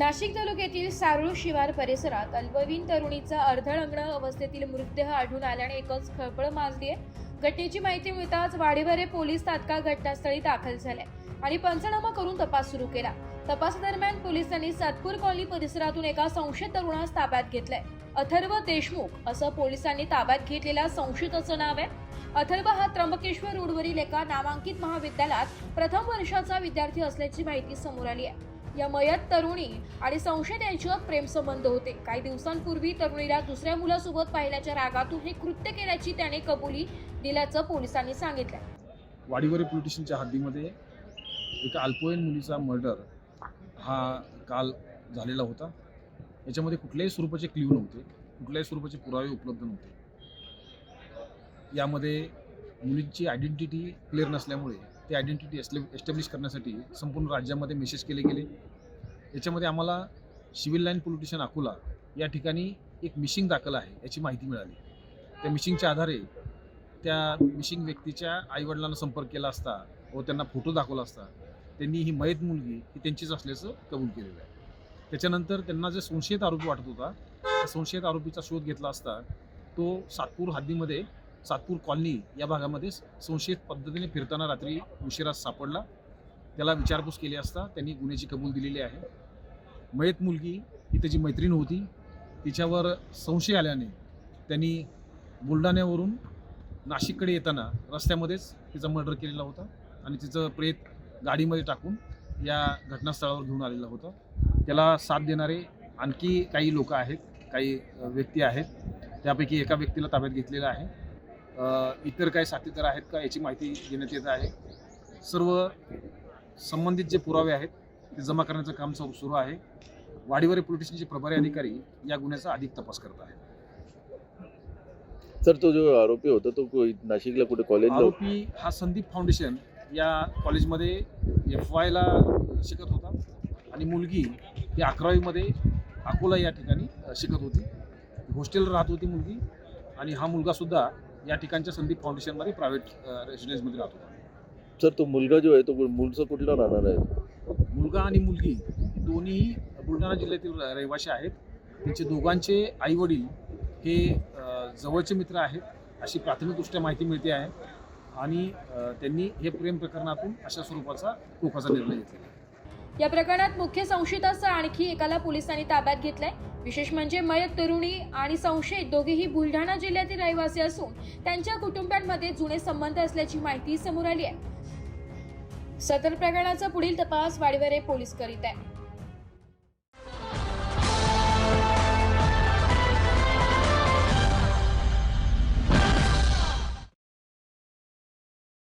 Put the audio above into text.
नाशिक तालुक्यातील सारूळ शिवार परिसरात अल्पवीन तरुणीचा अर्धलग्न अवस्थेतील मृतदेह आढळून आल्याने एकच खळबळ माजली आहे घटनेची माहिती मिळताच वाडीवरे पोलीस तात्काळ घटनास्थळी दाखल झाले आणि पंचनामा करून तपास सुरू केला. तपासादरम्यान पोलिसांनी सातपूर कॉलनी परिसरातून एका संशयित तरुणास ताब्यात घेतलंय. अथर्व देशमुख असं पोलिसांनी ताब्यात घेतलेल्या संशयिताचं नाव आहे. अथर्व हा त्र्यंबकेश्वर रोडवरील एका नामांकित महाविद्यालयात प्रथम वर्षाचा विद्यार्थी असल्याची माहिती समोर आली आहे. या मयत तरुणी आणि संशयित यांच्यात प्रेमसंबंध होते. काही दिवसांपूर्वी तरुणीला दुसऱ्या मुलासोबत पाहिल्याच्या रागातून हे कृत्य केल्याची त्याने कबुली दिल्याचं पोलिसांनी सांगितलं वाडीवरी पोलीस स्टेशनच्या हद्दीमध्ये एका अल्पवयीन मुलीचा मर्डर हा काल झालेला होता. याच्यामध्ये कुठल्याही स्वरूपाचे क्ल्यू नव्हते कुठल्याही स्वरूपाचे पुरावे उपलब्ध नव्हते. यामध्ये मुलींची आयडेंटिटी क्लिअर नसल्यामुळे ती आयडेंटिटी एस्टॅब्लिश करण्यासाठी संपूर्ण राज्यामध्ये मेसेज केले गेले. याच्यामध्ये आम्हाला सिव्हिल लाईन पोलीस अकोला या ठिकाणी एक मिशिंग दाखल आहे याची माहिती मिळाली. त्या मिशिंगच्या आधारे त्या मिशिंग व्यक्तीच्या आईवडिलांना संपर्क केला असता व त्यांना फोटो दाखवला असता त्यांनी ही मयत मुलगी ही त्यांचीच असल्याचं कबूल केलेलं आहे. त्याच्यानंतर त्यांना जे संशयित आरोपी वाटत होता त्या संशयित आरोपीचा शोध घेतला असता तो सातपूर हद्दीमध्ये सातपूर कॉलनी या भागामध्ये संशयित पद्धतीने फिरताना रात्री उशिरा सापडला. त्याला विचारपूस केली असता त्यांनी गुन्ह्याची कबूल दिलेली आहे. मयत मुलगी ही त्याची मैत्रीण होती तिच्यावर संशय आल्याने त्यांनी बुलढाण्यावरून नाशिककडे येताना रस्त्यामध्येच तिचा मर्डर केलेला होता आणि तिचं प्रेत गाडीमध्ये टाकून या घटनास्थळावर घेऊन आलेला होता. त्याला साथ देणारे आणखी काही लोक आहेत काही व्यक्ती आहेत. त्यापैकी एका व्यक्तीला ताब्यात घेतलेलं आहे. इतर काही साथीदार आहेत का याची माहिती देण्यात येत आहे. सर्व संबंधित जे पुरावे आहेत ते जमा करण्याचं काम सुरू सुरू आहे. वाडीवरे पोलीस स्टेशनचे प्रभारी अधिकारी या गुन्ह्याचा अधिक तपास करत आहेत. सर तो जो आरोपी होता तो नाशिकला कुठे कॉलेजला आरोपी हा संदीप फाउंडेशन या कॉलेजमध्ये एफ वायला शिकत होता आणि मुलगी ही अकरावीमध्ये अकोला या ठिकाणी शिकत होती. हॉस्टेलला राहत होती मुलगी आणि हा मुलगासुद्धा या ठिकाणच्या संदीप फाउंडेशनमध्ये प्रायव्हेट रेसिडेन्समध्ये राहत. होता सर तो मुलगा जो आहे तो मूळचा कुठला राहणार आहे? मुलगा आणि मुलगी ही दोन्ही बुलढाणा जिल्ह्यातील र- रहिवासी आहेत. त्यांचे दोघांचे आईवडील हे अ, जवळचे मित्र आहेत अशी प्राथमिकदृष्ट्या माहिती मिळते आहे. आणि त्यांनी हे प्रेम प्रकरणातून अशा स्वरूपाचा टोकाचा निर्णय घेतलेला आहे. या प्रकरणात मुख्य संशयितासह आणखी एकाला पोलिसांनी ताब्यात घेतलंय. विशेष म्हणजे मयत तरुणी आणि संशयित दोघेही बुलढाणा जिल्ह्यातील रहिवासी असून त्यांच्या कुटुंबांमध्ये जुने संबंध असल्याची माहिती समोर आली आहे. सदर प्रकरणाचा पुढील तपास वाडीवरे पोलीस करीत आहे